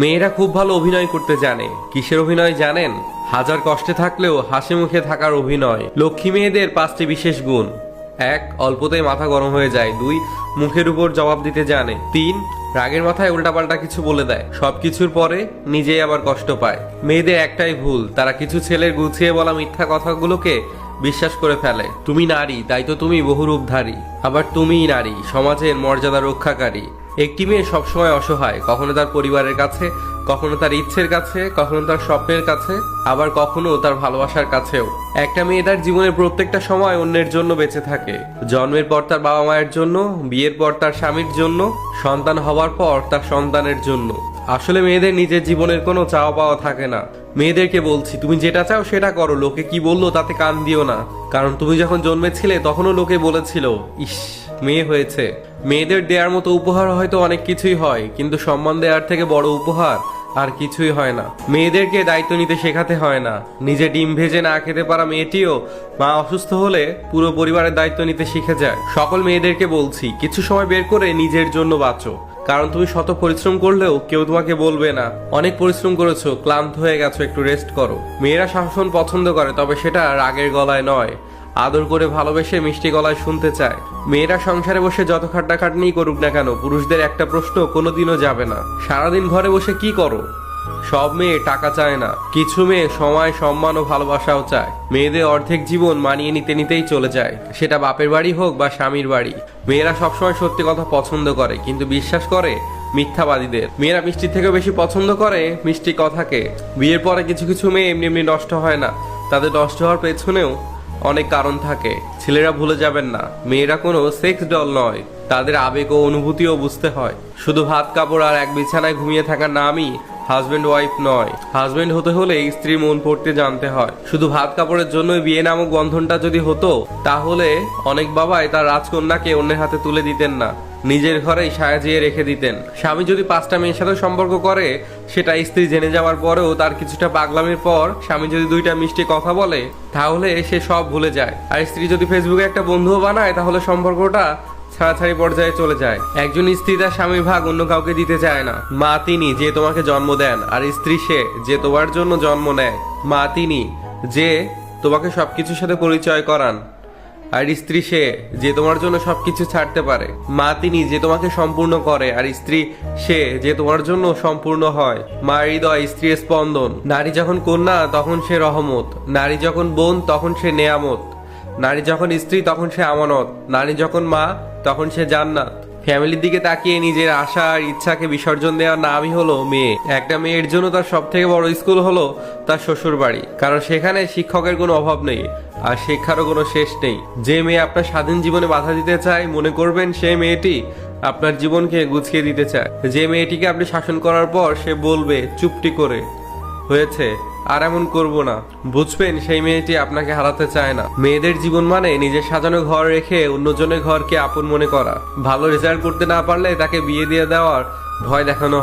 মেয়েরা খুব ভালো অভিনয় করতে জানে। কিসের অভিনয় জানেন? হাজার কষ্টে থাকলেও হাসি মুখে থাকার অভিনয়। লক্ষ্মী মেয়েদের পাঁচটি বিশেষ গুণ। এক, অল্পতেই মাথা গরম হয়ে যায়। দুই, মুখের উপর জবাব দিতে জানে। তিন রাগের মাথায় উল্টাপাল্টা কিছু বলে দেয়। সবকিছুর পরে নিজেই আবার কষ্ট পায়। মেয়েদের একটাই ভুল, তারা কিছু ছেলের গুছিয়ে বলা মিথ্যা কথাগুলোকে বিশ্বাস করে ফেলে। তুমি নারী, তাই তো তুমি বহুরূপধারী। আবার তুমিই নারী, সমাজের মর্যাদা রক্ষাকারী। একটি মেয়ে সবসময় অসহায়, কখনো তার পরিবারের কাছে কখনো তার ইচ্ছের কাছে, কখনো তার স্বপ্নের কাছে, আবার কখনো তার ভালোবাসার কাছেও। একটা মেয়ে তার জীবনের প্রত্যেকটা সময় অন্যের জন্য বেঁচে থাকে। জন্মের পর তার বাবা মায়ের জন্য, বিয়ের পর তার স্বামীর জন্য, সন্তান হওয়ার পর তার সন্তানের জন্য। আসলে মেয়েদের নিজের জীবনের কোনো চাওয়া পাওয়া থাকে না। মেয়েদেরকে বলছি, তুমি যেটা চাও সেটা করো। লোকে কি বলল তাতে কান দিও না। কারণ তুমি যখন জন্মেছিলে, তখনও লোকে বলেছিল, ইস, মেয়ে হয়েছে মেয়েদের দেওয়ার মতো উপহার হয়তো অনেক কিছুই হয়, কিন্তু সম্মান দেওয়ার থেকে বড় উপহার আর কিছুই হয় না। মেয়েদেরকে দায়িত্ব নিতে শেখাতে হয় না। নিজে ডিম ভেজে না খেতে পারা মেয়েটিও মা অসুস্থ হলে পুরো পরিবারের দায়িত্ব নিতে শিখে যায়। সকল মেয়েদেরকে বলছি, কিছু সময় বের করে নিজের জন্য বাঁচো। কারণ তুমি শত পরিশ্রম করলেও কেউ তোমাকে বলবে না। অনেক পরিশ্রম করেছ, ক্লান্ত হয়ে গেছো, একটু রেস্ট করো। মেয়েরা শাসন পছন্দ করে, তবে সেটা রাগের গলায় নয়। আদর করে ভালোবেসে মিষ্টি গলায় শুনতে চায়। মেয়েরা সংসারে বসে যত খাট্টাখাটনি করুক না কেন, পুরুষদের একটা প্রশ্ন কোনোদিনও যাবে না। সারাদিন ঘরে বসে কি করো? সব মেয়ে টাকা চায় না। কিছু মেয়ে সময়, সম্মান ও ভালোবাসাও চায়। মেয়েদের অর্ধেক জীবন মানিয়ে নিতে নিতেই চলে যায়। সেটা বাপের বাড়ি হোক বা স্বামীর বাড়ি। মেয়েরা সবসময় সত্যি কথা পছন্দ করে, কিন্তু বিশ্বাস করে মিথ্যাবাদীদের। মেয়েরা মিষ্টির থেকেও বেশি পছন্দ করে মিষ্টি কথাকে। বিয়ের পরে কিছু কিছু মেয়ে এমনি এমনি নষ্ট হয় না। তাদের নষ্ট হওয়ার পেছনেও অনেক কারণ থাকে। ছেলেরা ভুলে যাবেন না। মেয়েরা কোনো সেক্স ডল নয়। তাদের আবেগ ও অনুভূতিও বুঝতে হয়। শুধু ভাত, কাপড় আর এক বিছানায় ঘুমিয়ে থাকার নামই হাজবেন্ড ওয়াইফ নয়। হাজবেন্ড হতে হলে স্ত্রীর মন পড়তে জানতে হয়। শুধু ভাত কাপড়ের জন্যই বিয়ে নামক বন্ধনটা যদি হতো, তাহলে অনেক বাবাই তার রাজকন্যাকে অন্যের হাতে তুলে দিতেন না। নিজের ঘরেই সাজিয়ে রেখে দিতেন। স্বামী যদি পাঁচটা মেয়ের সাথে সম্পর্ক করে, সেটা স্ত্রী জেনে যাওয়ার পরেও তার কিছুটা পাগলামির পর স্বামী যদি দুইটা মিষ্টি কথা বলে, তাহলে সে সব ভুলে যায়। আর স্ত্রী যদি ফেসবুকে একটা বন্ধুও বানায়, তাহলে সম্পর্কটা ছাড়াছাড়ি পর্যায়ে চলে যায়। একজন স্ত্রী তার স্বামীর ভাগ অন্য কাউকে দিতে চায় না। মা তিনি যে তোমাকে জন্ম দেন আর স্ত্রী সে যে তোমার জন্য জন্ম নেয়। মা তিনি যে তোমাকে সবকিছুর সাথে পরিচয় করান আর স্ত্রী সে যে তোমার জন্য সবকিছু ছাড়তে পারে। মা তিনি যে তোমাকে সম্পূর্ণ করে আর স্ত্রী সে যে তোমার জন্য সম্পূর্ণ হয়। মা হৃদয়, স্ত্রী স্পন্দন। নারী যখন কন্যা, তখন সে রহমত। নারী যখন বোন, তখন সে নেয়ামত। নারী যখন স্ত্রী, তখন সে আমানত। নারী যখন মা তখন সে জান্নাত। ফ্যামিলির দিকে তাকিয়ে নিজের আশা আর ইচ্ছাকে বিসর্জন দেওয়ার নামই হলো মেয়ে। একটা মেয়ের জন্য তার সব থেকে বড় স্কুল হলো তার শ্বশুর বাড়ি কারণ সেখানে শিক্ষকের কোনো অভাব নেই আর শিক্ষারও কোনো শেষ নেই। যে মেয়ে আপনার স্বাধীন জীবনে বাধা দিতে চায়, মনে করবেন সেই মেয়েটি আপনার জীবনকে গুছিয়ে দিতে চায়। যে মেয়েটিকে আপনি শাসন করার পর সে বলবে, চুপটি করে। হয়েছে। আর এমন করব না। বুঝবেন, সেই মেয়েটি আপনাকে হারাতে চায় না। মেয়েদের জীবন মানে নিজের সাজানো ঘর রেখে অন্যজনের ঘরকে আপন মনে করা। ভালো রেজাল্ট করতে না পারলে তাকে বিয়ে দিয়ে দেওয়ার ভয় দেখানো